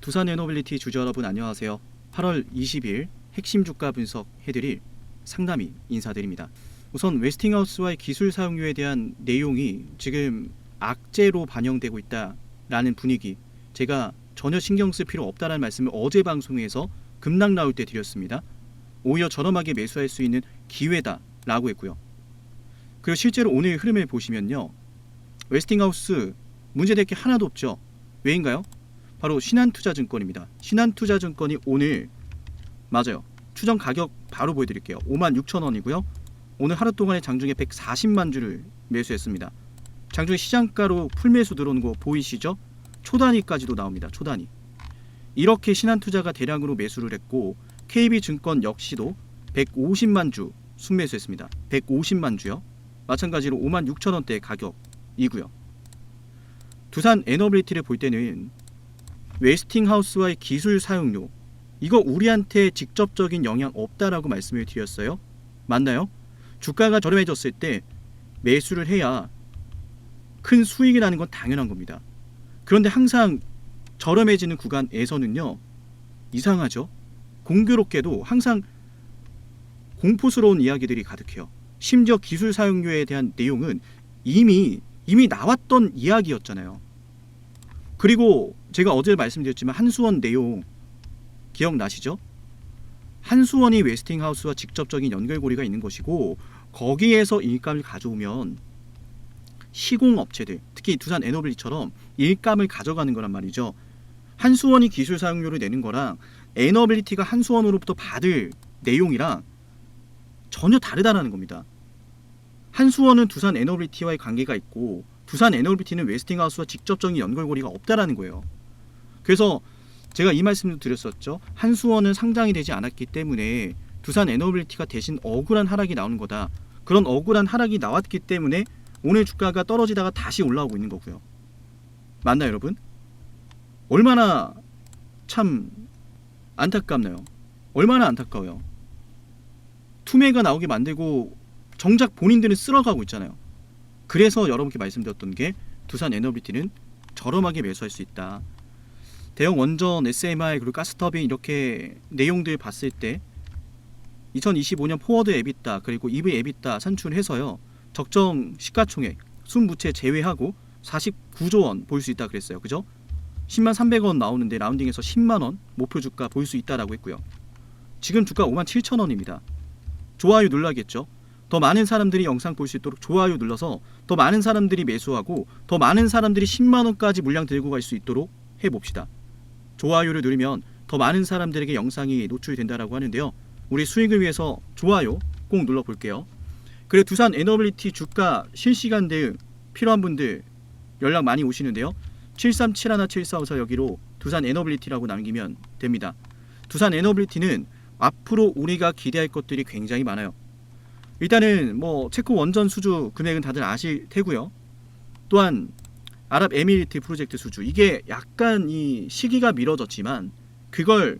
두산 에너빌리티 주주 여러분 안녕하세요. 8월 20일 핵심 주가 분석 해드릴 상담이 인사드립니다. 우선 웨스팅하우스와의 기술 사용료에 대한 내용이 지금 악재로 반영되고 있다라는 분위기 제가 전혀 신경 쓸 필요 없다라는 말씀을 어제 방송에서 급락 나올 때 드렸습니다. 오히려 저렴하게 매수할 수 있는 기회다라고 했고요. 그리고 실제로 오늘 흐름을 보시면요. 웨스팅하우스 문제될 게 하나도 없죠. 왜인가요? 바로 신한투자증권입니다. 신한투자증권이 오늘 맞아요. 추정 가격 바로 보여드릴게요. 5만 6천 원이고요. 오늘 하루 동안에 장중에 140만 주를 매수했습니다. 장중에 시장가로 풀매수 들어오는 거 보이시죠? 초단위까지도 나옵니다. 초단위. 이렇게 신한투자가 대량으로 매수를 했고 KB증권 역시도 150만 주 순매수했습니다. 150만 주요. 마찬가지로 5만 6천 원대 가격이고요. 두산 에너빌리티를 볼 때는 웨스팅하우스와의 기술 사용료 이거 우리한테 직접적인 영향 없다라고 말씀을 드렸어요. 맞나요? 주가가 저렴해졌을 때 매수를 해야 큰 수익이 나는 건 당연한 겁니다. 그런데 항상 저렴해지는 구간에서는요 이상하죠. 공교롭게도 항상 공포스러운 이야기들이 가득해요. 심지어 기술 사용료에 대한 내용은 이미 이미 나왔던 이야기였잖아요. 그리고 제가 어제 말씀드렸지만 한수원 내용 기억나시죠? 한수원이 웨스팅하우스와 직접적인 연결고리가 있는 것이고 거기에서 일감을 가져오면 시공업체들 특히 두산 에너빌리처럼 일감을 가져가는 거란 말이죠. 한수원이 기술 사용료를 내는 거랑 에너빌리티가 한수원으로부터 받을 내용이랑 전혀 다르다는 겁니다. 한수원은 두산 에너빌리티와의 관계가 있고 두산 에너빌리티는 웨스팅하우스와 직접적인 연결고리가 없다라는 거예요. 그래서 제가 이 말씀도 드렸었죠. 한수원은 상장이 되지 않았기 때문에 두산 에너빌리티가 대신 억울한 하락이 나오는 거다. 그런 억울한 하락이 나왔기 때문에 오늘 주가가 떨어지다가 다시 올라오고 있는 거고요. 맞나요, 여러분? 얼마나 참 안타깝나요? 얼마나 안타까워요. 투매가 나오게 만들고 정작 본인들은 쓸어가고 있잖아요. 그래서 여러분께 말씀드렸던 게 두산 에너빌리티는 저렴하게 매수할 수 있다. 대형 원전, SMI 그리고 가스터빈 이렇게 내용들 봤을 때 2025년 포워드 에비타 그리고 EV 에비타 산출해서요. 적정 시가총액 순부채 제외하고 49조 원 볼 수 있다 그랬어요. 그죠? 10만 300원 나오는데 라운딩에서 10만 원 목표 주가 볼 수 있다라고 했고요. 지금 주가 5만 7천 원입니다. 좋아요 눌러야겠죠 더 많은 사람들이 영상 볼 수 있도록 좋아요 눌러서 더 많은 사람들이 매수하고 더 많은 사람들이 10만 원까지 물량 들고 갈 수 있도록 해봅시다 좋아요를 누르면 더 많은 사람들에게 영상이 노출된다라고 하는데요. 우리 수익을 위해서 좋아요 꼭 눌러 볼게요. 그리고 두산 에너빌리티 주가 실시간 대응 필요한 분들 연락 많이 오시는데요. 73717454 여기로 두산 에너빌리티라고 남기면 됩니다. 두산 에너빌리티는 앞으로 우리가 기대할 것들이 굉장히 많아요. 일단은 뭐 체코 원전 수주 금액은 다들 아실 테고요. 또한 아랍에미리트 프로젝트 수주 이게 약간 이 시기가 미뤄졌지만 그걸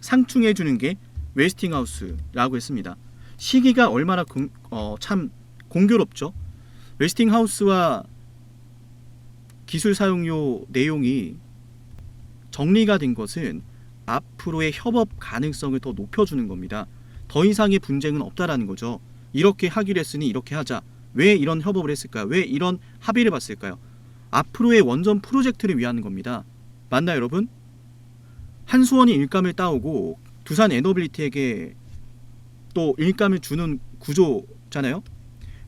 상충해 주는 게 웨스팅하우스라고 했습니다. 시기가 얼마나 공, 어, 참 공교롭죠. 웨스팅하우스와 기술 사용료 내용이 정리가 된 것은 앞으로의 협업 가능성을 더 높여주는 겁니다. 더 이상의 분쟁은 없다라는 거죠. 이렇게 하기로 했으니 이렇게 하자. 왜 이런 협업을 했을까요? 왜 이런 합의를 봤을까요? 앞으로의 원전 프로젝트를 위한 겁니다. 맞나요, 여러분? 한수원이 일감을 따오고 두산 에너빌리티에게 또 일감을 주는 구조잖아요.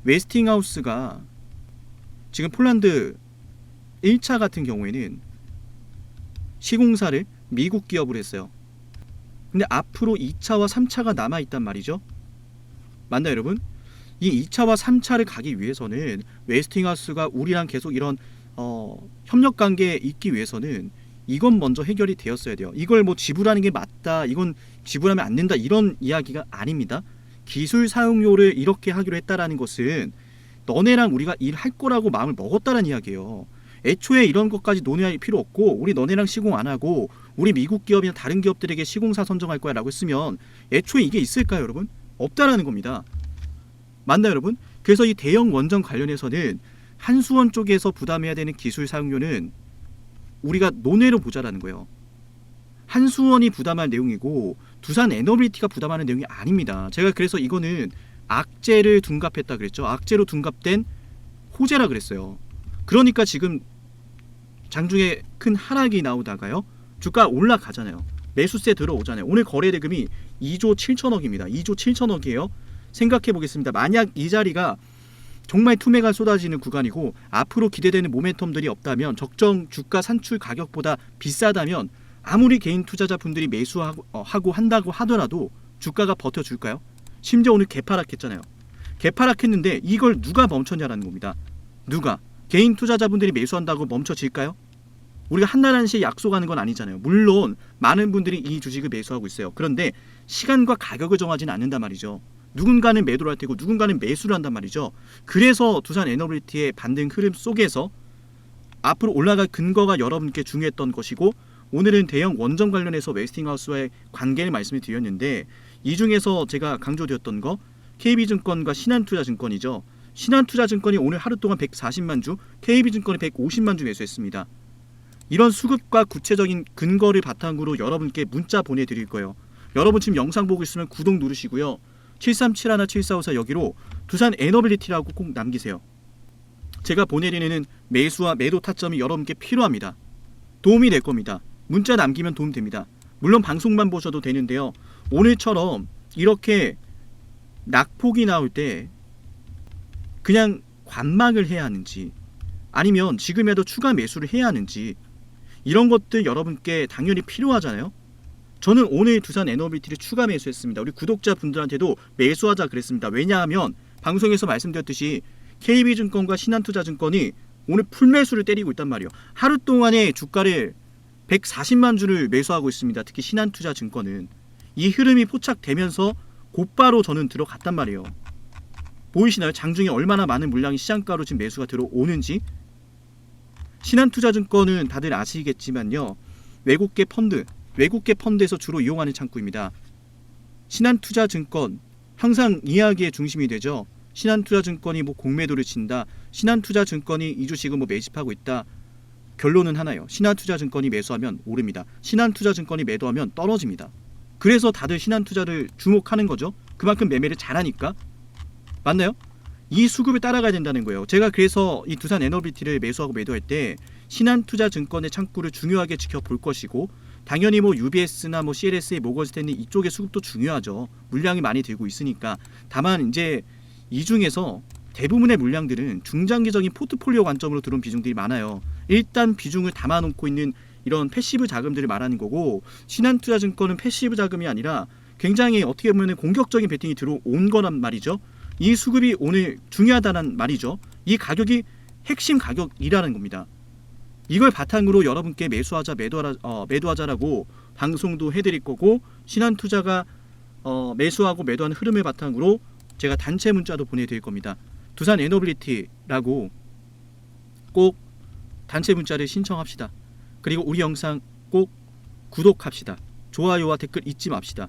웨스팅하우스가 지금 폴란드 1차 같은 경우에는 시공사를 미국 기업으로 했어요. 근데 앞으로 2차와 3차가 남아 있단 말이죠. 맞나요, 여러분? 이 2차와 3차를 가기 위해서는 웨스팅하우스가 우리랑 계속 이런 어, 협력 관계에 있기 위해서는 이건 먼저 해결이 되었어야 돼요. 이걸 뭐 지불하는 게 맞다, 이건 지불하면 안 된다 이런 이야기가 아닙니다. 기술 사용료를 이렇게 하기로 했다라는 것은 너네랑 우리가 일할 거라고 마음을 먹었다는 이야기예요. 애초에 이런 것까지 논의할 필요 없고 우리 너네랑 시공 안 하고 우리 미국 기업이나 다른 기업들에게 시공사 선정할 거야라고 했으면 애초에 이게 있을까요, 여러분? 없다라는 겁니다. 맞나요, 여러분? 그래서 이 대형 원전 관련해서는 한수원 쪽에서 부담해야 되는 기술 사용료는 우리가 논외로 보자라는 거예요. 한수원이 부담할 내용이고 두산 에너빌리티가 부담하는 내용이 아닙니다. 제가 그래서 이거는 악재를 둔갑했다 그랬죠. 악재로 둔갑된 호재라 그랬어요. 그러니까 지금 장중에 큰 하락이 나오다가요. 주가 올라가잖아요. 매수세 들어오잖아요. 오늘 거래 대금이 2조 7천억입니다. 2조 7천억이에요. 생각해 보겠습니다. 만약 이 자리가 정말 투매가 쏟아지는 구간이고 앞으로 기대되는 모멘텀들이 없다면 적정 주가 산출 가격보다 비싸다면 아무리 개인 투자자 분들이 매수하고 어, 하고 한다고 하더라도 주가가 버텨줄까요? 심지어 오늘 개파락했잖아요. 개파락했는데 이걸 누가 멈췄냐라는 겁니다. 누가 개인 투자자분들이 매수한다고 멈춰질까요? 우리가 한나라한시 약속하는 건 아니잖아요. 물론 많은 분들이 이 주식을 매수하고 있어요. 그런데 시간과 가격을 정하지는 않는단 말이죠. 누군가는 매도를 할 테고 누군가는 매수를 한단 말이죠. 그래서 두산 에너빌리티의 반등 흐름 속에서 앞으로 올라갈 근거가 여러분께 중요했던 것이고 오늘은 대형 원전 관련해서 웨스팅하우스와의 관계를 말씀을 드렸는데 이 중에서 제가 강조드렸던 거 KB증권과 신한투자증권이죠. 신한투자증권이 오늘 하루 동안 140만 주, KB증권이 150만 주 매수했습니다. 이런 수급과 구체적인 근거를 바탕으로 여러분께 문자 보내드릴 거예요. 여러분 지금 영상 보고 있으면 구독 누르시고요. 7371 7454 여기로 두산 에너빌리티라고 꼭 남기세요. 제가 보내드리는 매수와 매도 타점이 여러분께 필요합니다. 도움이 될 겁니다. 문자 남기면 도움 됩니다. 물론 방송만 보셔도 되는데요. 오늘처럼 이렇게 낙폭이 나올 때 그냥 관망을 해야 하는지 아니면 지금이라도 추가 매수를 해야 하는지 이런 것들 여러분께 당연히 필요하잖아요. 저는 오늘 두산 에너비티를 추가 매수했습니다. 우리 구독자분들한테도 매수하자 그랬습니다. 왜냐하면 방송에서 말씀드렸듯이 KB증권과 신한투자증권이 오늘 풀매수를 때리고 있단 말이에요. 하루 동안에 주가를 140만 주를 매수하고 있습니다. 특히 신한투자증권은 이 흐름이 포착되면서 곧바로 저는 들어갔단 말이에요. 보이시나요? 장중에 얼마나 많은 물량이 시장가로 지금 매수가 들어오는지 신한투자증권은 다들 아시겠지만요. 외국계 펀드, 외국계 펀드에서 주로 이용하는 창구입니다. 신한투자증권 항상 이야기의 중심이 되죠. 신한투자증권이 뭐 공매도를 친다. 신한투자증권이 이 주식을 뭐 매집하고 있다. 결론은 하나예요. 신한투자증권이 매수하면 오릅니다. 신한투자증권이 매도하면 떨어집니다. 그래서 다들 신한투자를 주목하는 거죠. 그만큼 매매를 잘하니까 맞나요? 이 수급을 따라가야 된다는 거예요. 제가 그래서 이 두산 에너비티를 매수하고 매도할 때 신한투자증권의 창구를 중요하게 지켜볼 것이고 당연히 뭐 UBS나 뭐 CLSA, 모건스탠리 이쪽의 수급도 중요하죠. 물량이 많이 들고 있으니까. 다만 이제 이 중에서 대부분의 물량들은 중장기적인 포트폴리오 관점으로 들어온 비중들이 많아요. 일단 비중을 담아놓고 있는 이런 패시브 자금들을 말하는 거고 신한투자증권은 패시브 자금이 아니라 굉장히 어떻게 보면 공격적인 베팅이 들어온 거란 말이죠. 이 수급이 오늘 중요하다는 말이죠. 이 가격이 핵심 가격이라는 겁니다. 이걸 바탕으로 여러분께 매수하자 매도하라 어, 매도하자라고 방송도 해드릴 거고 신한 투자가 어, 매수하고 매도하는 흐름을 바탕으로 제가 단체 문자도 보내드릴 겁니다. 두산 에너빌리티라고 꼭 단체 문자를 신청합시다. 그리고 우리 영상 꼭 구독합시다. 좋아요와 댓글 잊지 맙시다.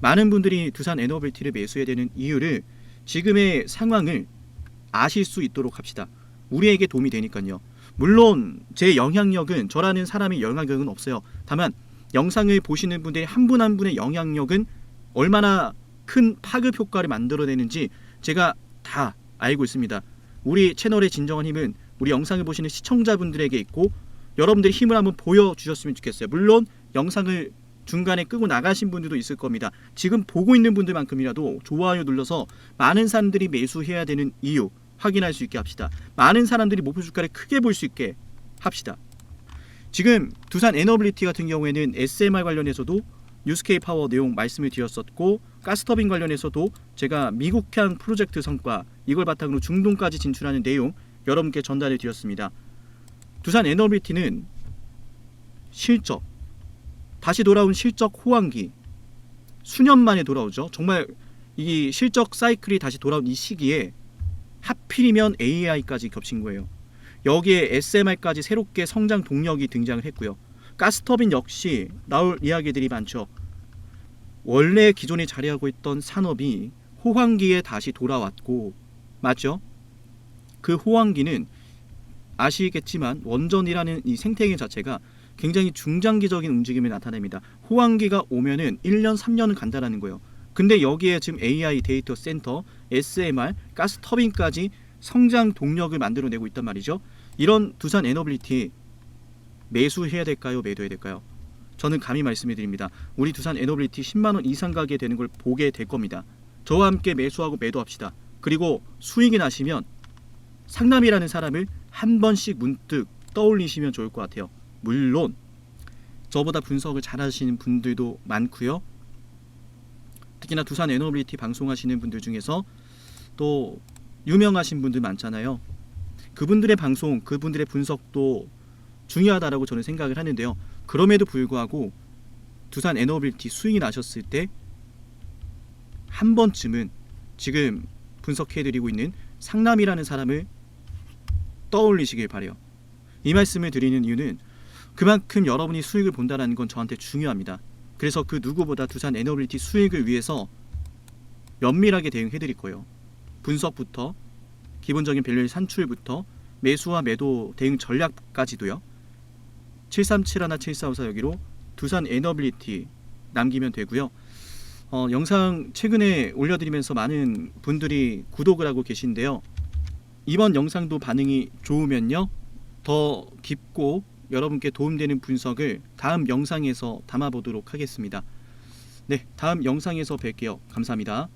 많은 분들이 두산 에너빌리티를 매수해야 되는 이유를 지금의 상황을 아실 수 있도록 합시다. 우리에게 도움이 되니까요. 물론 제 영향력은 저라는 사람의 영향력은 없어요. 다만 영상을 보시는 분들이 한 분 한 분의 영향력은 얼마나 큰 파급 효과를 만들어내는지 제가 다 알고 있습니다. 우리 채널의 진정한 힘은 우리 영상을 보시는 시청자분들에게 있고 여러분들이 힘을 한번 보여주셨으면 좋겠어요. 물론 영상을 중간에 끄고 나가신 분들도 있을 겁니다. 지금 보고 있는 분들만큼이라도 좋아요 눌러서 많은 사람들이 매수해야 되는 이유 확인할 수 있게 합시다. 많은 사람들이 목표 주가를 크게 볼 수 있게 합시다. 지금 두산 에너빌리티 같은 경우에는 SMR 관련해서도 뉴스케이 파워 내용 말씀을 드렸었고 가스터빈 관련해서도 제가 미국향 프로젝트 성과 이걸 바탕으로 중동까지 진출하는 내용 여러분께 전달해 드렸습니다. 두산 에너빌리티는 실적 다시 돌아온 실적 호황기 수년 만에 돌아오죠. 정말 이 실적 사이클이 다시 돌아온 이 시기에 하필이면 AI까지 겹친 거예요. 여기에 SMR까지 새롭게 성장 동력이 등장을 했고요. 가스터빈 역시 나올 이야기들이 많죠. 원래 기존에 자리하고 있던 산업이 호황기에 다시 돌아왔고 맞죠? 그 호황기는 아시겠지만 원전이라는 이 생태계 자체가 굉장히 중장기적인 움직임이 나타냅니다. 호황기가 오면은 1년, 3년은 간다라는 거예요. 근데 여기에 지금 AI 데이터 센터, SMR, 가스 터빈까지 성장 동력을 만들어내고 있단 말이죠. 이런 두산 에너빌리티 매수해야 될까요? 매도해야 될까요? 저는 감히 말씀을 드립니다. 우리 두산 에너빌리티 10만 원 이상 가게 되는 걸 보게 될 겁니다. 저와 함께 매수하고 매도합시다. 그리고 수익이 나시면 상남이라는 사람을 한 번씩 문득 떠올리시면 좋을 것 같아요. 물론 저보다 분석을 잘하시는 분들도 많고요. 특히나 두산 에너빌리티 방송하시는 분들 중에서 또 유명하신 분들 많잖아요. 그분들의 방송, 그분들의 분석도 중요하다라고 저는 생각을 하는데요. 그럼에도 불구하고 두산 에너빌티 수익이 나셨을 때 한 번쯤은 지금 분석해드리고 있는 상남이라는 사람을 떠올리시길 바래요. 이 말씀을 드리는 이유는 그만큼 여러분이 수익을 본다는 건 저한테 중요합니다. 그래서 그 누구보다 두산 에너빌티 수익을 위해서 면밀하게 대응해 드릴 거예요. 분석부터 기본적인 밸류 산출부터 매수와 매도 대응 전략까지도요. 7371 7454 여기로 두산 에너빌리티 남기면 되고요. 어, 영상 최근에 올려드리면서 많은 분들이 구독을 하고 계신데요. 이번 영상도 반응이 좋으면요. 더 깊고 여러분께 도움되는 분석을 다음 영상에서 담아보도록 하겠습니다. 네, 다음 영상에서 뵐게요. 감사합니다.